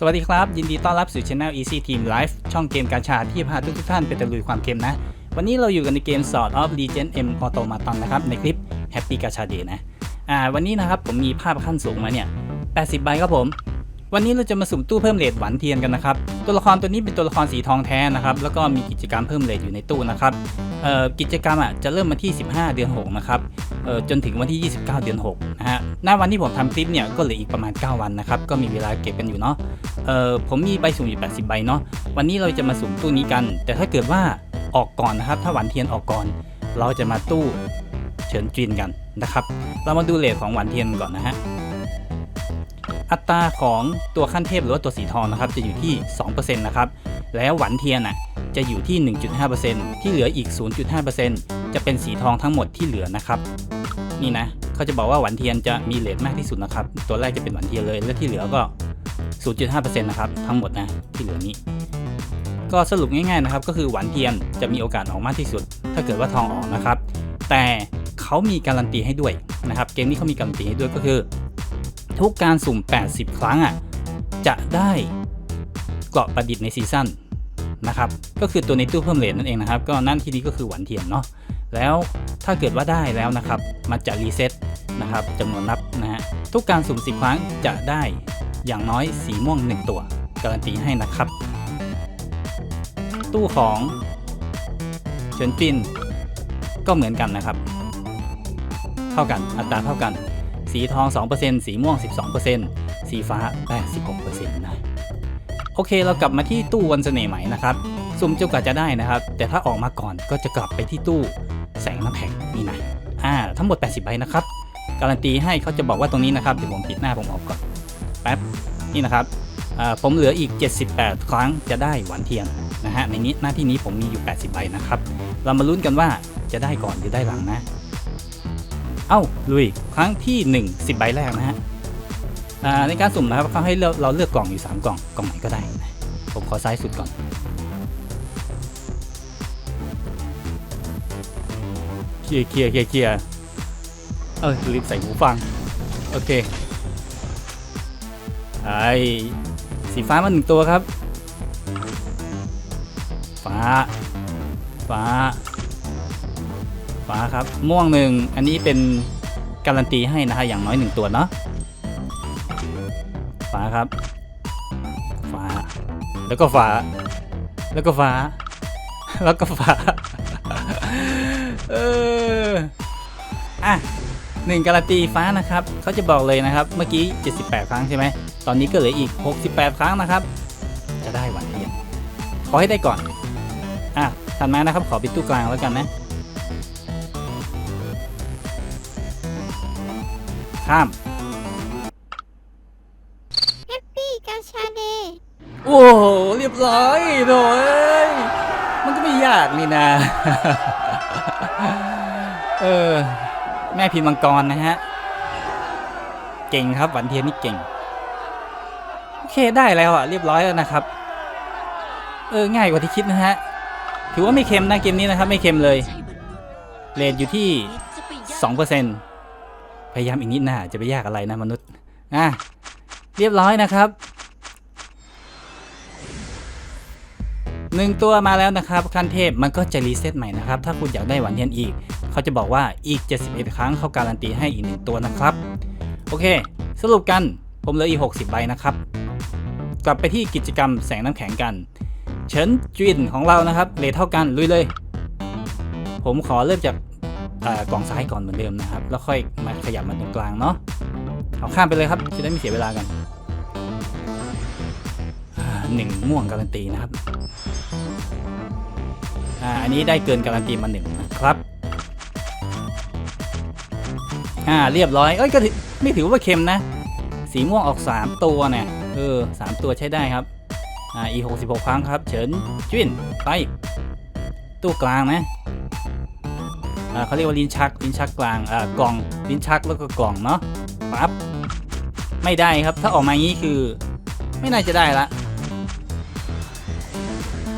สวัสดีครับ ยินดีต้อนรับสู่ช anel Easy Team Life ช่องเกมการชาที่พาทุกทท่านไปตะลุยความเค็มนะ วันนี้เราอยู่กันในเกม Sword of Legend M Automaton นะครับ ในคลิป Happy กาชาเดย์นะ อ่า วันนี้นะครับผมมีภาพขั้นสูงมาเนี่ย 80 ใบครับผม วันนี้เราจะมาสุ่มตู้เพิ่มเลทหวานเทียนกันนะครับ ตัวละครตัวนี้เป็นตัวละครสีทองแท้นะครับ แล้วก็มีกิจกรรมเพิ่มเลทอยู่ในตู้นะครับ เอ่อ กิจกรรมอะจะเริ่มมาที่ 15 เดือน 6 นะครับ จนถึงวันที่ 29 เดือน6นะฮะหน้าวันที่ผมทำคลิปเนี่ยก็เหลืออีกประมาณ 9 วันนะครับ ก็มีเวลาเก็บกันอยู่เนาะเอ่อผมมีใบสุ่มอยู่ 80 ใบเนาะวันนี้เราจะมาสุ่มตู้นี้กัน แต่ถ้าเกิดว่าออกก่อนนะครับ ถ้าหวานเทียนออกก่อน เราจะมาตู้เฉินจีนกันนะครับ เรามาดูเลทของหวานเทียนก่อนนะฮะอัตราของตัวขั้นเทพหรือว่าตัวสีทองนะครับจะอยู่ที่ 2%นะครับ แล้วหวานเทียนอะจะอยู่ที่ 1.5%ที่เหลืออีก 0.5% จะเป็นสีทองทั้งหมดที่เหลือนะครับ นี่นะเขาจะบอกว่าหวานเทียนจะมีเลทมากที่สุดนะครับ ตัวแรกจะเป็นหวานเทียนเลย และที่เหลือก็ 0.5%นะครับทั้งหมดนะที่เหลือนี้ ก็สรุปง่ายๆนะครับ ก็คือหวานเทียนจะมีโอกาสออกมากที่สุด ถ้าเกิดว่าทองออกนะครับ แต่เขามีการันตีให้ด้วยนะครับ เกมนี้เขามีการันตีให้ด้วยก็คือ ทุกการสุ่ม 80 ครั้งอะจะได้เกราะประดิษฐ์ในซีซั่นนะครับ ก็คือตัวในตู้เพิ่มเลทนั่นเองนะครับ ก็นั่นที่นี้ก็คือหวานเทียนเนาะ แล้วถ้าเกิดว่าได้แล้วนะครับ มันจะรีเซ็ตนะครับจำนวนนับนะฮะทุกการสุ่ม 10 ครั้งจะได้อย่างน้อยสีม่วง 1 ตัวการันตีให้นะครับ ตู้ของเฉินจินก็เหมือนกันนะครับ เท่ากันอัตราเท่ากัน สีทอง 2%สีม่วง 12%สีฟ้า 86%นะโอเคเรากลับมาที่ตู้วันเสน่ห์ใหม่นะครับ สุ่มจนกว่าจะได้นะครับ แต่ถ้าออกมาก่อนก็จะกลับไปที่ตู้ แสงน้ำแข็งนี่นะอ่าทั้งหมด 80 ใบนะครับ การันตีให้เขาจะบอกว่าตรงนี้นะครับเดี๋ยวผมปิดหน้าผมออกก่อนแป๊บนี่นะครับอ่าผมเหลืออีก 78 ครั้งจะได้หวานเทียนนะฮะในนี้หน้าที่นี้ผมมีอยู่ 80 ใบนะครับ เรามาลุ้นกันว่าจะได้ก่อนหรือได้หลังนะ เอ้าลุยครั้งที่ 1 10 ใบแรกนะฮะอ่าในการสุ่มนะครับเขาให้เราเลือกกล่องอยู่ 3 กล่องกล่องไหนก็ได้ ผมขอซ้ายสุดก่อน เคลียร์เคลียร์เคลียร์เคลียร์เออลืมใส่หูฟัง โอเคไอสีฟ้ามาหนึ่งตัวครับ ฟ้า ฟ้า ฟ้าครับ ม่วงหนึ่ง อันนี้เป็นการันตีให้นะฮะอย่างน้อยหนึ่งตัวเนาะ ฟ้าครับ ฟ้า แล้วก็ฟ้า แล้วก็ฟ้า แล้วก็ฟ้า เอออะหนึ่งการันตีฟ้านะครับเขาจะบอกเลยนะครับ เมื่อกี้ 78 ครั้งใช่ไหม ตอนนี้ก็เหลืออีก 68 ครั้งนะครับ จะได้หวันเทียนขอให้ได้ก่อน อะถัดมานะครับ ขอปิดตู้กลางแล้วกันนะ ข้ามพี่กาชาเดย์ โอ้โห เรียบร้อยโถ่เอ้ยมันก็ไม่ ยากนี่นะเออ แม่พิมพ์มังกรนะฮะ เก่งครับหวันเทียนนี่เก่ง โอเคได้แล้วอะ เรียบร้อยแล้วนะครับ เออ ง่ายกว่าที่คิดนะฮะ ถือว่าไม่เค็มนะเกมนี้นะครับ ไม่เค็มเลยเรทอยู่ที่2%พยายามอีกนิดนะจะไปยากอะไรนะมนุษย์อะเรียบร้อยนะครับ หนึ่งตัวมาแล้วนะครับขั้นเทพมันก็จะรีเซ็ตใหม่นะครับ ถ้าคุณอยากได้หวานเทียนอีก เขาจะบอกว่าอีก 71 ครั้งเขาการันตีให้อีกหนึ่งตัวนะครับ โอเค สรุปกันผมเหลืออีก 60 ใบนะครับ กลับไปที่กิจกรรมแสงน้ำแข็งกัน เฉินจินของเรานะครับเลทเท่ากันลุยเลย ผมขอเริ่มจากกล่องซ้ายก่อนเหมือนเดิมนะครับ แล้วค่อยมาขยับมาตรงกลางเนาะเอาข้ามไปเลยครับ จะได้ไม่เสียเวลากันหนึ่งม่วงการันตีนะครับ อ่าอันนี้ได้เกินการันตีมาหนึ่งนะครับอ่าเรียบร้อยเอ้ยก็ถือไม่ถือว่าเค็มนะ สีม่วงออก 3 ตัวเนี่ยเออสามตัวใช้ได้ครับอ่าอีหกสิบหกครั้งครับ เฉินจิ้นไปตู้กลางนะอ่าเขาเรียกว่าลิ้นชักลิ้นชักกลางอ่ากล่องลิ้นชักแล้วก็กล่องเนาะปั๊บไม่ได้ครับถ้าออกมาอย่างนี้คือ ไม่น่าจะได้ละ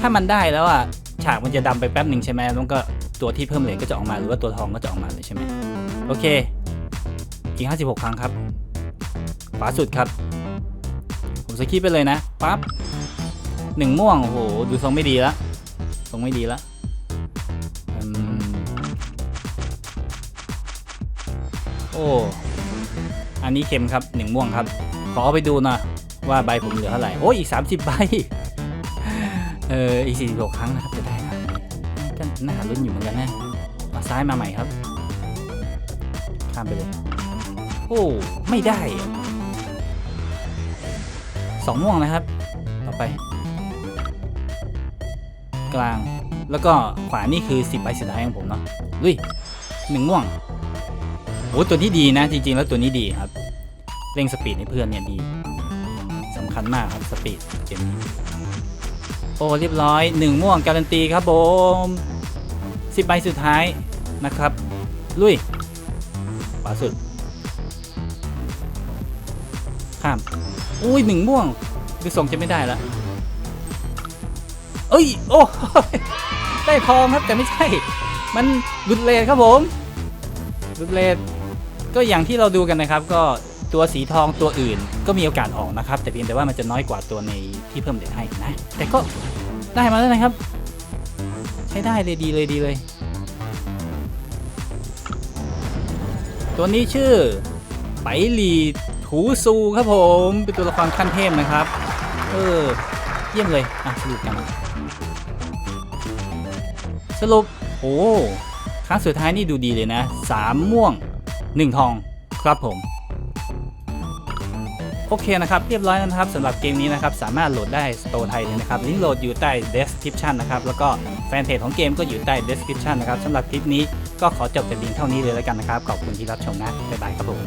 ถ้ามันได้แล้วอะ ฉากมันจะดำไปแป๊บหนึ่งใช่ไหมแล้วก็ตัวที่เพิ่มเลทก็จะออกมาหรือว่าตัวทองก็จะออกมาเลยใช่ไหมโอเคอีก56ครั้งครับขวาสุดครับ ผมสกิปไปเลยนะปั๊บหนึ่งม่วงโอ้โหดูทรงไม่ดีละทรงไม่ดีละโอ้อันนี้เค็มครับหนึ่งม่วงครับ ขอเอาไปดูน่อยว่าใบผมเหลือเท่าไหร่โอ้ยอีก30ใบ เอออีก46 ครั้งนะครับจะได้นะก็น่าลุ้นอยู่เหมือนกันนะเอาซ้ายมาใหม่ครับ ข้ามไปเลย โอ้ ไม่ได้สองม่วงนะครับ ต่อไป กลางแล้วก็ขวานี่คือ 10ใบสุดท้ายของผมเนาะลุยหนึ่งม่วงโอ้ตัวนี้ดีนะ จริง ๆ แล้วตัวนี้ดีครับ เร่งสปีดให้เพื่อนเนี่ยดีสำคัญมากครับสปีดเกมนี้ โอ้เรียบร้อยหนึ่งม่วงการันตีครับผมสิบใบสุดท้ายนะครับ ลุยขวาสุด ข้าม อุ้ยหนึ่งม่วงดูส่งจะไม่ได้ละเอ้ย โอ้ได้ทองครับแต่ไม่ใช่ มันดุดเลดครับผมดุดเลดก็อย่างที่เราดูกันนะครับ ก็ ตัวสีทองตัวอื่นก็มีโอกาสออกนะครับ แต่เพียงแต่ว่ามันจะน้อยกว่าตัวในที่เพิ่มเลทให้นะ แต่ก็ได้มาแล้วนะครับ ใช้ได้เลยดีเลยดีเลย ตัวนี้ชื่อไปหลีถูซูครับผม เป็นตัวละครขั้นเทพนะครับ เออ เยี่ยมเลยอะสรุปกัน สรุป โอ้ครั้งสุดท้ายนี่ดูดีเลยนะสามม่วงหนึ่งทองครับผม โอเคนะครับเรียบร้อยแล้วนะครับสำหรับเกมนี้นะครับสามารถโหลดได้สโตร์ไทยเลยนะครับลิงก์โหลดอยู่ใต้ description นะครับแล้วก็แฟนเพจของเกมก็อยู่ใต้ description นะครับสำหรับคลิปนี้ก็ขอจบแต่เพียงเท่านี้เลยแล้วกันนะครับขอบคุณที่รับชมนะบ๊ายบายครับผม